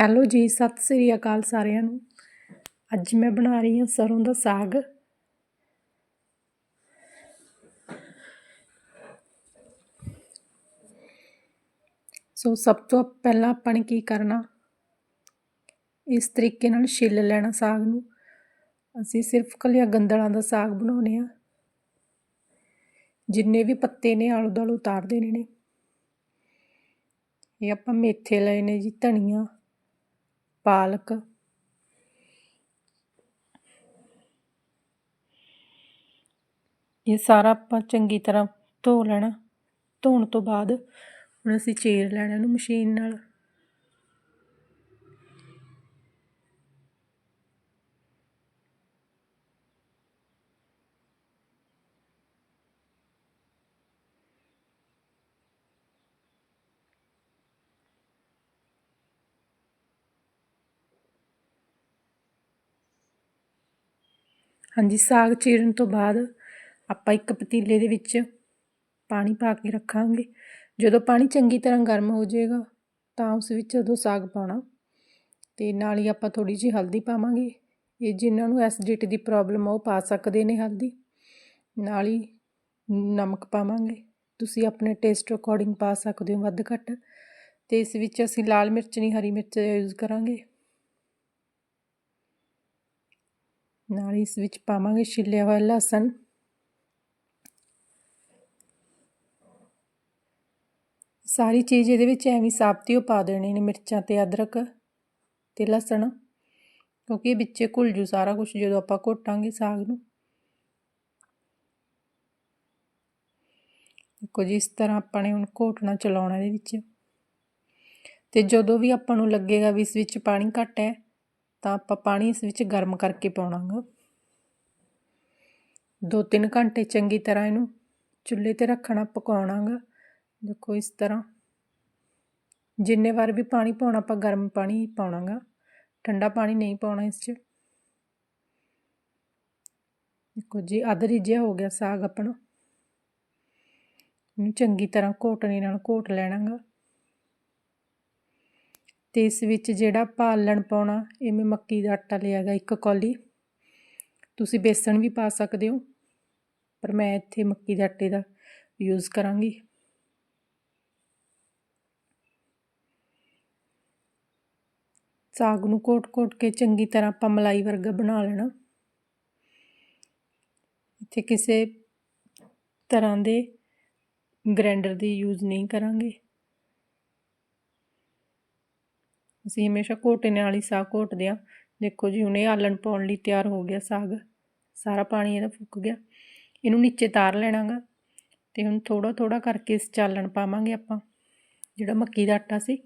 Hello ਜੀ, ਸਤਿ ਸ੍ਰੀ ਅਕਾਲ ਸਾਰਿਆਂ ਨੂੰ। ਅੱਜ ਮੈਂ ਬਣਾ ਰਹੀ ਹਾਂ ਸਰੋਂ ਦਾ ਸਾਗ। ਸੋ ਸਭ ਤੋਂ ਪਹਿਲਾਂ ਆਪਾਂ ਨੇ ਕੀ ਕਰਨਾ? ਇਸ ਤਰੀਕੇ ਨਾਲ ਛਿੱਲ ਲੈਣਾ ਸਾਗ ਨੂੰ। ਅਸੀਂ ਸਿਰਫ ਕਲਿਆ ਗੰਦਲਾਂ ਦਾ ਸਾਗ ਬਣਾਉਨੇ ਆ ਜਿੰਨੇ ਵੀ ਪੱਤੇ ਨੇ ਆਲੂ ਦਾਲ ਉਤਾਰ ਦੇਣੇ ਨੇ। ਇਹ ਆਪਾਂ ਮੇਥੇ ਲਏ ਨੇ ਜੀ, ਧਨੀਆ। ਪਾਲਕ। ਇਹ ਸਾਰਾ ਆਪਾਂ ਚੰਗੀ ਤਰ੍ਹਾਂ ਧੋ ਲੈਣਾ। ਧੋਣ ਤੋਂ ਬਾਅਦ ਹੁਣ ਅਸੀਂ ਚੀਰ ਲੈਣਾ ਇਹਨੂੰ ਮਸ਼ੀਨ ਨਾਲ। ਹਾਂਜੀ, ਸਾਗ ਚੀਰਨ ਤੋਂ ਬਾਅਦ ਆਪਾਂ ਇੱਕ ਪਤੀਲੇ ਦੇ ਵਿੱਚ ਪਾਣੀ ਪਾ ਕੇ ਰੱਖਾਂਗੇ। ਜਦੋਂ ਪਾਣੀ ਚੰਗੀ ਤਰ੍ਹਾਂ ਗਰਮ ਹੋ ਜਾਏਗਾ, ਤਾਂ ਉਸ ਵਿੱਚ ਉਦੋਂ ਸਾਗ ਪਾਉਣਾ। ਤੇ ਨਾਲ ਹੀ ਆਪਾਂ ਥੋੜੀ ਜਿਹੀ ਹਲਦੀ ਪਾਵਾਂਗੇ। ਇਹ ਜਿਨ੍ਹਾਂ ਨੂੰ ਐਸਿਡਿਟੀ ਦੀ ਪ੍ਰੋਬਲਮ ਆ, ਉਹ ਪਾ ਸਕਦੇ ਨੇ ਹਲਦੀ। ਨਾਲ ਹੀ ਨਮਕ ਪਾਵਾਂਗੇ। ਤੁਸੀਂ ਆਪਣੇ ਟੇਸਟ ਅਕੋਰਡਿੰਗ ਪਾ ਸਕਦੇ ਹੋ ਵੱਧ ਘੱਟ। ਤੇ ਇਸ ਵਿੱਚ ਅਸੀਂ ਲਾਲ ਮਿਰਚ ਨਹੀਂ, ਹਰੀ ਮਿਰਚ ਯੂਜ਼ ਕਰਾਂਗੇ। ਨਾਲ ਇਸ ਵਿੱਚ ਪਾਵਾਂਗੇ ਛਿੱਲਿਆ ਹੋਇਆ ਲਸਣ। ਸਾਰੀ ਚੀਜ਼ ਇਹਦੇ ਵਿੱਚ ਐਵੇਂ ਸਾਬਤੀ ਉਹ ਪਾ ਦੇਣੀ ਨੇ ਮਿਰਚਾਂ ਤੇ ਅਦਰਕ ਤੇ ਲਸਣ, ਕਿਉਂਕਿ ਇਹ ਵਿੱਚੇ ਘੁਲ ਜੂ ਸਾਰਾ ਕੁਝ ਜਦੋਂ ਆਪਾਂ ਘੋਟਾਂਗੇ ਸਾਗ ਨੂੰ। ਦੇਖੋ ਜੀ, ਇਸ ਤਰ੍ਹਾਂ ਆਪਾਂ ਨੇ ਹੁਣ ਘੋਟਣਾ ਚਲਾਉਣਾ ਇਹਦੇ ਵਿੱਚ। ਤੇ ਜਦੋਂ ਵੀ ਆਪਾਂ ਨੂੰ ਲੱਗੇਗਾ ਵੀ ਇਸ ਵਿੱਚ ਪਾਣੀ ਘੱਟ ਹੈ ਤਾਂ ਆਪਾਂ ਪਾਣੀ ਇਸ ਵਿੱਚ ਗਰਮ ਕਰਕੇ ਪਾਉਣਾਗਾ। 2-3 ਘੰਟੇ ਚੰਗੀ ਤਰ੍ਹਾਂ ਇਹਨੂੰ ਚੁੱਲ੍ਹੇ ਤੇ ਰੱਖਣਾ, ਪਕਾਉਣਾਗਾ। ਦੇਖੋ ਇਸ ਤਰ੍ਹਾਂ। ਜਿੰਨੇ ਵਾਰ ਵੀ ਪਾਣੀ ਪਾਉਣਾ, ਆਪਾਂ ਗਰਮ ਪਾਣੀ ਪਾਉਣਾਗਾ। ਠੰਡਾ ਪਾਣੀ ਨਹੀਂ ਪਾਉਣਾ ਇਸ 'ਚ। ਦੇਖੋ ਜੀ, ਅੱਧ ਰਿਝਿਆ ਹੋ ਗਿਆ ਸਾਗ ਆਪਣਾ। ਇਹਨੂੰ ਚੰਗੀ ਤਰ੍ਹਾਂ ਘੋਟਣੇ ਨਾਲ ਘੋਟ ਲੈਣਾਗਾ। ਤੇ ਇਸ ਵਿੱਚ ਜਿਹੜਾ ਪਾਲਣ ਪਾਉਣਾ ਇਹ ਮੈਂ ਮੱਕੀ ਦਾ ਆਟਾ ਲਿਆ ਗਾ ਇੱਕ ਕੌਲੀ। ਤੁਸੀਂ ਬੇਸਣ ਵੀ ਪਾ ਸਕਦੇ ਹੋ, ਪਰ ਮੈਂ ਇੱਥੇ ਮੱਕੀ ਦੇ ਆਟੇ ਦਾ ਯੂਜ਼ ਕਰਾਂਗੀ। ਸਾਗ ਨੂੰ ਕੋਟ-ਕੋਟ ਕੇ ਚੰਗੀ ਤਰ੍ਹਾਂ ਆਪਾਂ ਮਲਾਈ ਵਰਗਾ ਬਣਾ ਲੈਣਾ। ਇੱਥੇ ਕਿਸੇ ਤਰ੍ਹਾਂ ਦੇ ਗ੍ਰਾਈਂਡਰ ਦੀ ਯੂਜ਼ ਨਹੀਂ ਕਰਾਂਗੇ। ਅਸੀਂ ਹਮੇਸ਼ਾ ਘੋਟੇ ਨਾਲ ਹੀ ਸਾਗ ਘੋਟਦੇ ਆ ਦੇਖੋ ਜੀ, ਹੁਣ ਇਹ ਆਲਣ ਪਾਉਣ ਲਈ ਤਿਆਰ ਹੋ ਗਿਆ ਸਾਗ। ਸਾਰਾ ਪਾਣੀ ਇਹਦਾ ਫੁੱਕ ਗਿਆ। ਇਹਨੂੰ ਨੀਚੇ ਤਾਰ ਲੈਣਾਗਾ ਤੇ ਹੁਣ ਥੋੜਾ ਥੋੜਾ ਕਰਕੇ ਇਸ ਚਾਲਣ ਪਾਵਾਂਗੇ ਆਪਾਂ, ਜਿਹੜਾ ਮੱਕੀ ਦਾ ਆਟਾ ਸੀ।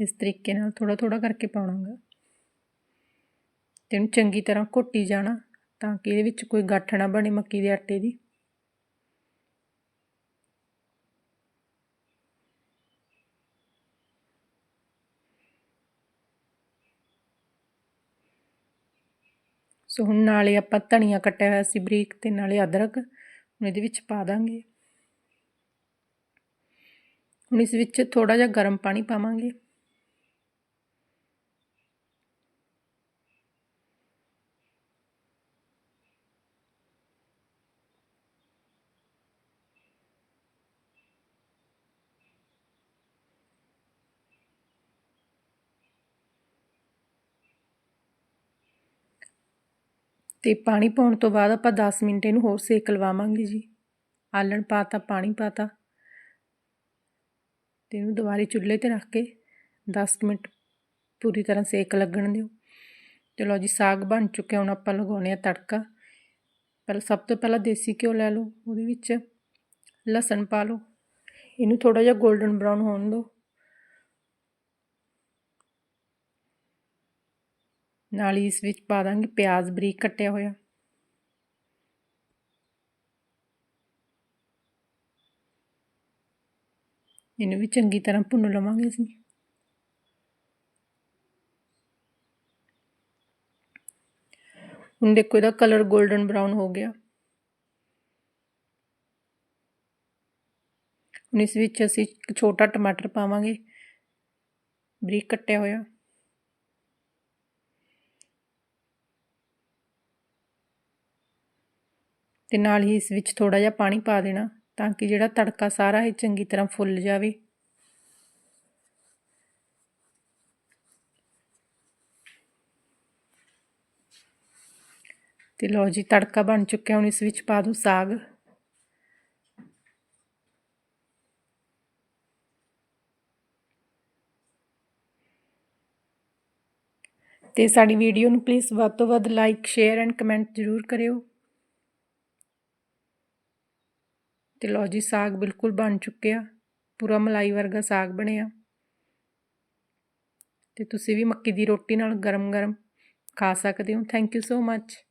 ਇਸ ਤਰੀਕੇ ਨਾਲ ਥੋੜਾ ਥੋੜਾ ਕਰਕੇ ਪਾਉਣਾਗਾ। ਤੇ ਇਹਨੂੰ ਚੰਗੀ ਤਰ੍ਹਾਂ ਘੋਟੀ ਜਾਣਾ ਤਾਂ ਕਿ ਇਹਦੇ ਵਿੱਚ ਕੋਈ ਗੱਠ ਨਾ ਬਣੇ ਮੱਕੀ ਦੇ ਆਟੇ ਦੀ। ਸੋ ਹੁਣ ਨਾਲੇ ਆਪਾਂ ਧਨੀਆ ਕੱਟਿਆ ਹੋਇਆ ਸੀ ਬਰੀਕ ਤੇ ਨਾਲੇ ਅਦਰਕ, ਹੁਣ ਇਹਦੇ ਵਿੱਚ ਪਾ ਦਾਂਗੇ। ਹੁਣ ਇਸ ਵਿੱਚ ਥੋੜਾ ਜਿਹਾ ਗਰਮ ਪਾਣੀ ਪਾਵਾਂਗੇ। ਤੇ ਪਾਣੀ ਪਾਉਣ ਤੋਂ ਬਾਅਦ ਆਪਾਂ 10 ਮਿੰਟ ਇਹਨੂੰ ਹੋਰ ਸੇਕ ਲਵਾਵਾਂਗੇ ਜੀ। ਆਲਣ ਪਾਤਾ, ਪਾਣੀ ਪਾਤਾ। ਤੇ ਇਹਨੂੰ ਦੁਬਾਰੇ ਚੁੱਲ੍ਹੇ ਤੇ ਰੱਖ ਕੇ 10 ਮਿੰਟ ਪੂਰੀ ਤਰ੍ਹਾਂ ਸੇਕ ਲੱਗਣ ਦਿਓ। ਚਲੋ ਜੀ, ਸਾਗ ਬਣ ਚੁੱਕਿਆ, ਹੁਣ ਆਪਾਂ ਲਗਾਉਣੇ ਆ ਤੜਕਾ। ਪਹਿਲਾਂ ਸਭ ਤੋਂ ਪਹਿਲਾਂ ਦੇਸੀ ਘਿਓ ਲੈ ਲਓ, ਉਹਦੇ ਵਿੱਚ ਲਸਣ ਪਾ ਲਓ। ਇਹਨੂੰ ਥੋੜਾ ਜਿਹਾ 골ਡਨ ਬਰਾਊਨ ਹੋਣ ਦਿਓ। ਨਾਲ ਹੀ ਇਸ ਵਿੱਚ ਪਾ ਦਾਂਗੇ ਪਿਆਜ਼ ਬਰੀਕ ਕੱਟਿਆ ਹੋਇਆ। ਇਹਨੂੰ ਵੀ ਚੰਗੀ ਤਰ੍ਹਾਂ ਭੁੰਨ ਲਵਾਂਗੇ ਅਸੀਂ। ਹੁਣ ਦੇਖੋ ਇਹਦਾ ਕਲਰ 골ਡਨ ਬਰਾਊਨ ਹੋ ਗਿਆ। ਹੁਣ ਇਸ ਵਿੱਚ ਅਸੀਂ ਇੱਕ ਛੋਟਾ ਟਮਾਟਰ ਪਾਵਾਂਗੇ ਬਰੀਕ ਕੱਟਿਆ ਹੋਇਆ। ਤੇ ਨਾਲ ਹੀ ਇਸ ਵਿੱਚ ਥੋੜਾ ਜਿਹਾ ਪਾਣੀ ਪਾ ਦੇਣਾ ਤਾਂ ਕਿ ਜਿਹੜਾ ਤੜਕਾ ਸਾਰਾ ਇਹ ਚੰਗੀ ਤਰ੍ਹਾਂ ਫੁੱਲ ਜਾਵੇ। ਤੇ ਲਓ ਜੀ, ਤੜਕਾ ਬਣ ਚੁੱਕਿਆ। ਹੁਣ ਇਸ ਵਿੱਚ ਪਾ ਦੋ ਸਾਗ। ਤੇ ਸਾਡੀ ਵੀਡੀਓ ਨੂੰ ਪਲੀਜ਼ ਵੱਧ ਤੋਂ ਵੱਧ ਲਾਈਕ ਸ਼ੇਅਰ ਐਂਡ ਕਮੈਂਟ ਜ਼ਰੂਰ ਕਰਿਓ। ਤੇ ਲਓ ਜੀ, ਸਾਗ ਬਿਲਕੁਲ ਬਣ ਚੁੱਕਿਆ ਪੂਰਾ ਮਲਾਈ ਵਰਗਾ ਸਾਗ ਬਣਿਆ। ਤੇ ਤੁਸੀਂ ਵੀ ਮੱਕੀ ਦੀ ਰੋਟੀ ਨਾਲ ਗਰਮ-ਗਰਮ ਖਾ ਸਕਦੇ ਹੋ। Thank you so much